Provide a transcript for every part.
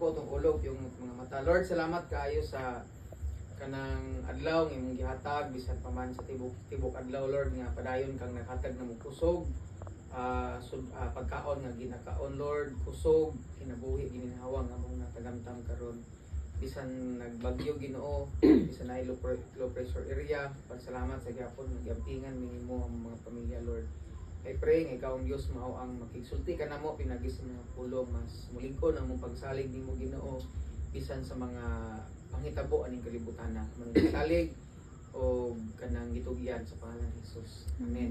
ko tong yung mga mata. Lord, salamat kaayo sa kanang adlaw ng imong gihatag bisan pa man sa tibok tibok adlaw Lord nga padayon kang naghatag na kusog ah sud ah, pagkaon nga ginakaon Lord kusog kinabuhi gininhawa nga mong natagamtam karon bisan nagbagyo Ginoo bisan na low, low pressure area pagsalamat sa gyapon nagyampingan minimo ang mga pamilya Lord I pray nga ikaw ang Diyos mao ang makigsulti ka namo pinagi sa mga pulong mas mulig-on ang mong pagsalig nimo Ginoo bisan sa mga panghitabo aning kalibutan na manungsalig o kanang gitugyan sa pangalan ni Jesus. Amen.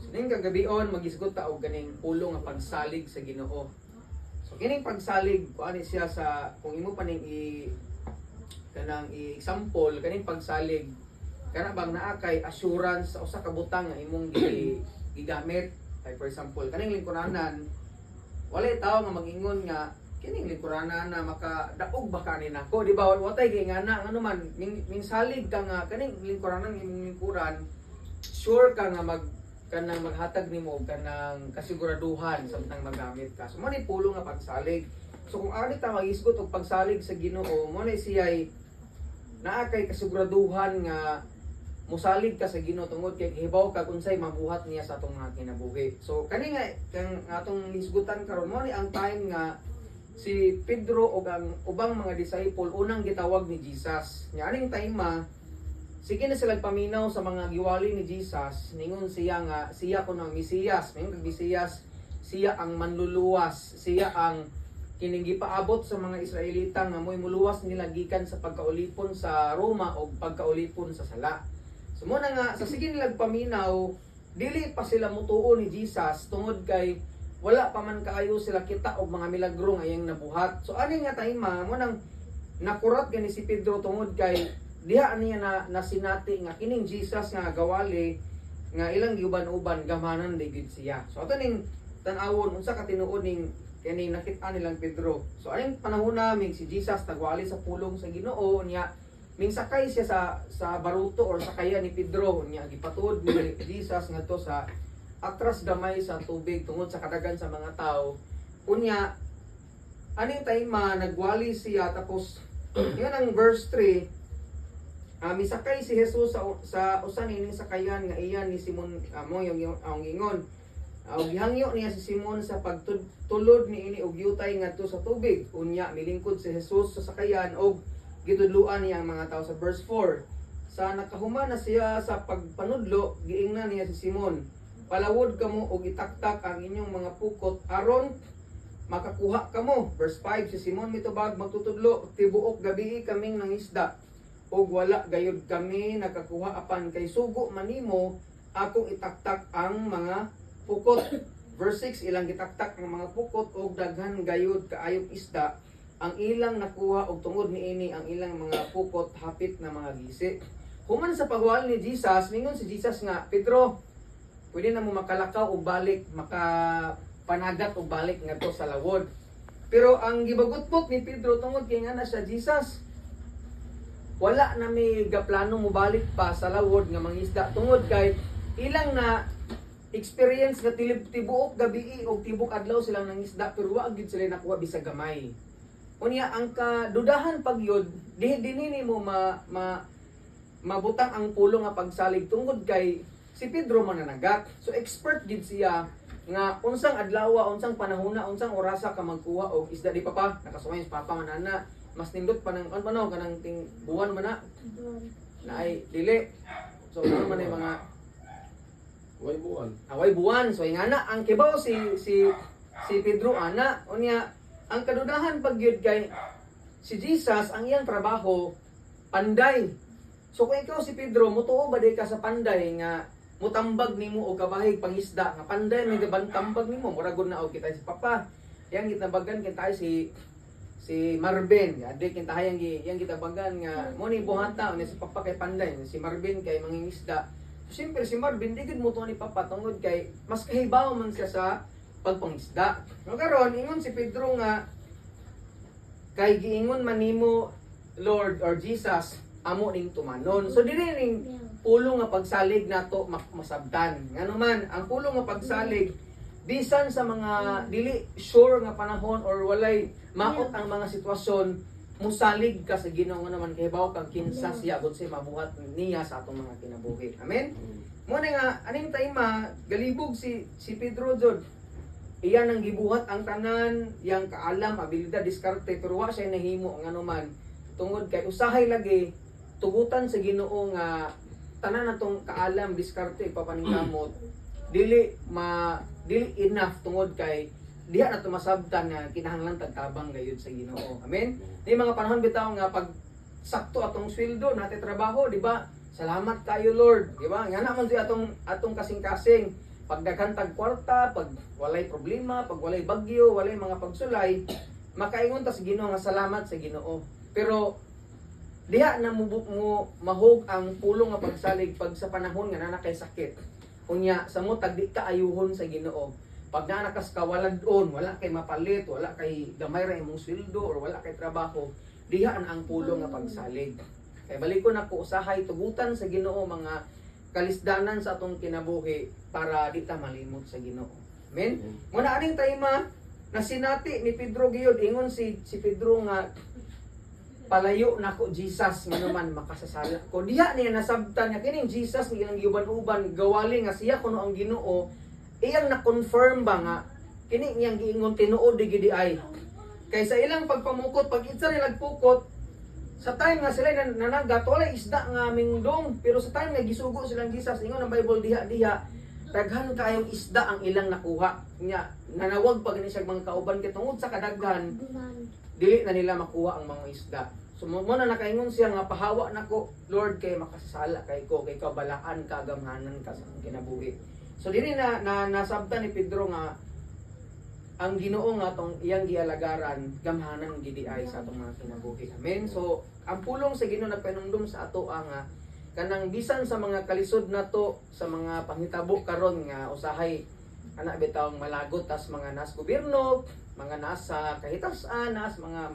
So ning kagabion magisgot ta og ganing pulong nga pagsalig sa Ginoo. So kining pagsalig kuani siya sa kung imo pa ning i kanang i-example kaning pagsalig kana bang naa kay assurance sa usa ka butang nga imong gi, gigamit. Like for example, kaning lingkuranan wala tao nga magingon nga kining lingkuranan na makadaog ba kanin ako di ba? Watay kay nga na ano man ming, ming salig ka nga kaning lingkuranan imong lingkuran sure ka nga mag kanang maghatag nimo kanang kasiguraduhan samtang magamit ka. So ni pulo nga pagsalig. So kung ari ta magisgot og pagsalig sa Ginoo mo ni siya'y naa kay kasiguraduhan nga musalig ka sa Ginoo tungod kay hibaw ka unsay mabuhat niya sa atong mga kinabuhi so kani nga kang atong hisgutan karon mo ni ang time nga si Pedro o ang ubang mga disciple unang gitawag ni Jesus. Nya aning time ma sige na sila paminaw sa mga giwali ni Jesus ningon siya nga siya kuno ang Mesiyas, ning Mesiyas siya ang manluluwas, siya ang kining gipaabot sa mga Israelita nga mo'y muluwas nila gikan sa pagkaulipon sa Roma o pagkaulipon sa sala. So mo na nga sa sige nila paminaw dili pa sila mutuo ni Jesus tungod kay wala pa man kaayo sila kita og mga milagro nga iyang nabuhat. So ani nga tayma mo nang nakurat gani si Pedro tungod kay diha niya na nasinati nga kining Jesus nga gawali nga ilang giuban-uban gamanan David siya. So ato ning tan-awon unsa ka tinuod ning kani nakita nilang Pedro. So aning panahon namin si Jesus nagwali sa pulong sa Ginoo niya ming sakay siya sa sa baruto or sakaya ni Pedro niya gipatuod ni Jesus ngadto sa atras gamay sa tubig tungod sa kadagan sa mga tao. Unya, aning tayma nagwali siya tapos yun ang verse 3 ah misakay si Jesus sa sa usa nining sakayan nga iyan ni Simon amo yung yung ang ingon. Uh, gihangyo niya si Simon sa pagtulod ni ini og yutay ngadto sa tubig. Unya milingkod si Jesus sa sakayan og gitudluan niya ang mga tao sa verse 4 sa nakahuman na siya sa pagpanudlo giingnan niya si Simon palawod kamo og itaktak ang inyong mga pukot aron makakuha kamo. Verse 5, si Simon mitubag magtutudlo, tibuok gabi kaming nangisda. Og wala gayud kami nakakuha apan kay sugo manimo akong itaktak ang mga pukot. Verse 6, ilang gitaktak ang mga pukot og daghan gayud kaayong isda. Ang ilang nakuha og tungod niini ang ilang mga pukot hapit na mga gisi. Human sa pagwal ni Jesus, ningon si Jesus nga, Pedro, pwede na mo makalakaw o balik, makapanagat o balik nga to sa lawod. Pero ang gibagutpot ni Pedro tungod kay nga na siya Jesus, wala na may gaplano mo balik pa sa lawod nga mangisda tungod kay ilang na experience nga tilib tibuok gabi o tibok adlaw silang nangisda pero wa gid sila nakuha bisag gamay. Unya ang kadudahan pagyod dihi dinini mo ma, ma mabutang ang pulong nga pagsalig tungod kay si Pedro mananagat. So expert gid siya nga unsang adlaw, unsang panahona, unsang orasa ka magkuha og isda di pa pa nakasumay sa papa manana. Mas nindot pa ng ano no kanang ting buwan man na na ay dili. So ano man ay mga Way buwan. away buwan. So ingana ang kibaw si si si Pedro ana unya ang kadudahan pagyud kay si Jesus ang iyang trabaho panday. So kung ikaw si Pedro mutuo ba di ka sa panday nga mutambag nimo og kabahig pangisda nga panday may gaban tambag nimo mura gud na og kita si papa. Yang gitabagan kita si si Marvin, adi kita hayang gi yang gitabagan nga mo ni buhata ni si papa kay panday, si Marvin kay mangingisda. Siyempre si Marvin di gid ni papa tungod kay mas kahibaw man siya sa pagpangisda. No karon ingon si Pedro nga kay giingon man nimo Lord or Jesus amo ning tumanon. So dili ning pulong nga pagsalig nato masabtan. Ngano man ang pulong nga pagsalig bisan sa mga dili sure nga panahon or walay maot ang mga sitwasyon musalig ka sa Ginoo nga naman kay bawo kang kinsa siya gud say mabuhat niya sa atong mga kinabuhi. Amen. Mo nga aning tayma galibog si si Pedro jud. Iyan ang gibuhat ang tanan, yang kaalam, abilidad, diskarte, pero wa siya nahimo ang anuman. Tungod kay usahay lagi tugutan sa Ginoo nga tanan natong kaalam, diskarte, papaningkamot dili ma dili enough tungod kay diha na tumasabtan nga kinahanglan tagtabang gayud sa Ginoo. Amen. Ni mga panahon bitaw nga pag sakto atong sweldo nate trabaho, di ba? Salamat kayo Lord, di ba? Nga naman di atong atong kasing-kasing pag daghan tag kwarta, pag walay problema, pag walay bagyo, walay mga pagsulay, makaingon ta sa Ginoo nga salamat sa Ginoo. Pero diha na mo, mo mahog ang pulong nga pagsalig pag sa panahon nga na kay sakit. Unya sa mo tagdi ka ayuhon sa Ginoo. Pag na nakas kawaladon, wala kay mapalit, wala kay gamay ra imong sweldo or wala kay trabaho, diha na ang pulong nga pagsalig. Kay balik ko na ko usahay tugutan sa Ginoo mga kalisdanan sa atong kinabuhi para di ta malimot sa Ginoo. Amen. Muna aning tayma na sinati ni Pedro giyod. Ingon si si Pedro nga palayo na ko Jesus nga naman makasasala ko. Diha niya nasabtan nga kining Jesus nga ilang giuban-uban gawali nga siya kuno ang Ginoo. Iyang na-confirm ba nga kini iyang giingon tinuod di gidi ay. Kay sa ilang pagpamukot pag itsa nila pukot sa time nga sila nan- nanagat wala isda nga mingdong pero sa time nga gisugo silang Jesus ingon ang Bible diha diha daghan kayong isda ang ilang nakuha nya nanawag pa gani siya mga kauban kay tungod sa kadaghan dili na nila makuha ang mga isda. So mo na nakaingon siya nga pahawa nako Lord kay makasasala kay ko kay kabalaan ka gamhanan ka sa kinabuhi. So dili na, na nasabtan ni Pedro nga ang Ginoo nga tong iyang gialagaran gamhanan gidi ay sa atong mga kinabuhi. Amen. So ang pulong sa Ginoo nagpanumdum sa ato ah, nga kanang bisan sa mga kalisod nato sa mga panghitabo karon nga usahay ana bitawng malagot tas mga nas gobyerno, mga nasa kahitasan, nas mga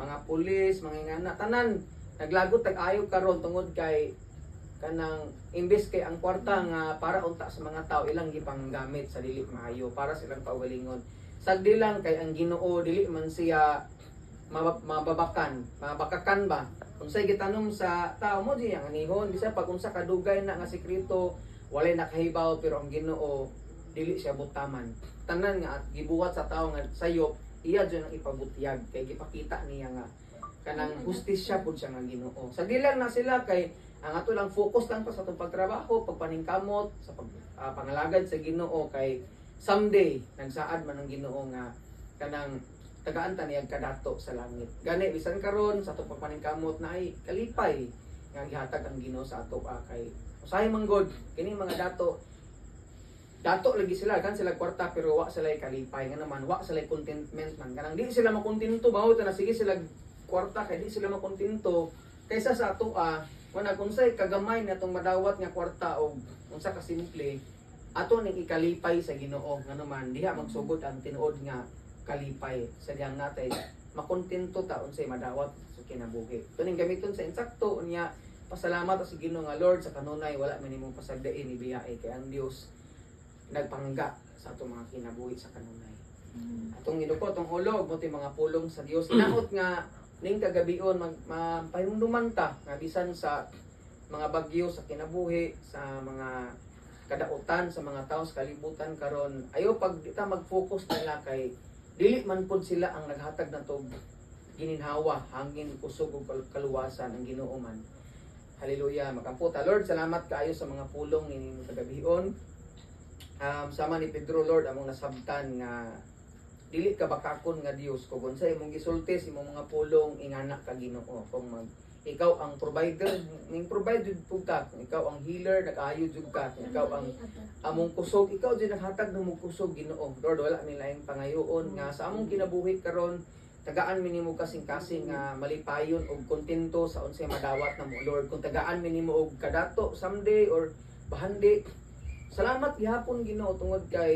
mga pulis, mga ingana tanan naglagot tag ayo karon tungod kay kanang imbes kay ang kwarta nga para unta sa mga tao ilang gipanggamit sa dili maayo para silang paugalingon. Sagdi lang kay ang Ginoo dili man siya mabab- mababakan, mabakakan ba? Unsay gitanong sa tao mo di ang anihon bisa pag unsa kadugay na nga sekreto walay nakahibaw pero ang Ginoo dili siya butaman. Tanan nga at gibuhat sa tao nga sayop iya dyan ang ipabutyag kay gipakita niya nga kanang hustisya pud siya nga Ginoo. Sa dilang na sila kay ang ato lang focus lang pa sa atong pagtrabaho, pagpaningkamot, sa pag, ah, pangalagad sa Ginoo kay someday nagsaad man ang Ginoo nga kanang tagaan ta niyag kadato sa langit. Gani bisan karon sa atong pagpaningkamot na ay kalipay nga gihatag ang Ginoo sa ato ah, kay usahay man god kini mga dato. Dato lagi sila kan sila kwarta pero wa sila kalipay. Nga naman wa sila contentment man. Kanang di sila makontento mao na sige sila kwarta kay di sila makontento. Kaysa sa ato ah wala kunsay kagamay na tong madawat nga kwarta o unsa ka simple ato ning ikalipay sa Ginoo nga naman diha magsugod ang tinuod nga kalipay sa diyang natay makontento ta unsay madawat sa kinabuhi tuning gamiton sa insakto unya pasalamat sa Ginoo nga Lord sa kanunay wala man imong pasagdain ni biyae kay ang Dios nagpangga sa atong mga kinabuhi sa kanunay. Atong inuko atong ulog buti mga pulong sa Dios. Inaot nga ning kagabion mag mapahimduman ta nga bisan sa mga bagyo sa kinabuhi sa mga kadautan sa mga tao sa kalibutan karon ayo pag di ta mag-focus nila kay dili man pud sila ang naghatag na tog gininhawa hangin kusog ug kal- kaluwasan ang Ginoo man Hallelujah. Makampo. Lord, salamat kaayo sa mga pulong ni kagabion. Um, sama ni Pedro, Lord, among nasabtan nga dili ka bakakon nga Dios kung unsa imong gisulti sa imong mga pulong ingana ka Ginoo kung mag ikaw ang provider ning provide jud pud ka. Ikaw ang healer nag-ayo jud ka. Ikaw ang among kusog. Ikaw jud naghatag ng kusog Ginoo. Lord wala mi laing pangayoon nga sa among kinabuhi karon tagaan mi nimo kasing-kasing nga malipayon og kontento sa unsay madawat na mo. Lord kung tagaan mi nimo og kadato someday or bahandi. Salamat gihapon Ginoo tungod kay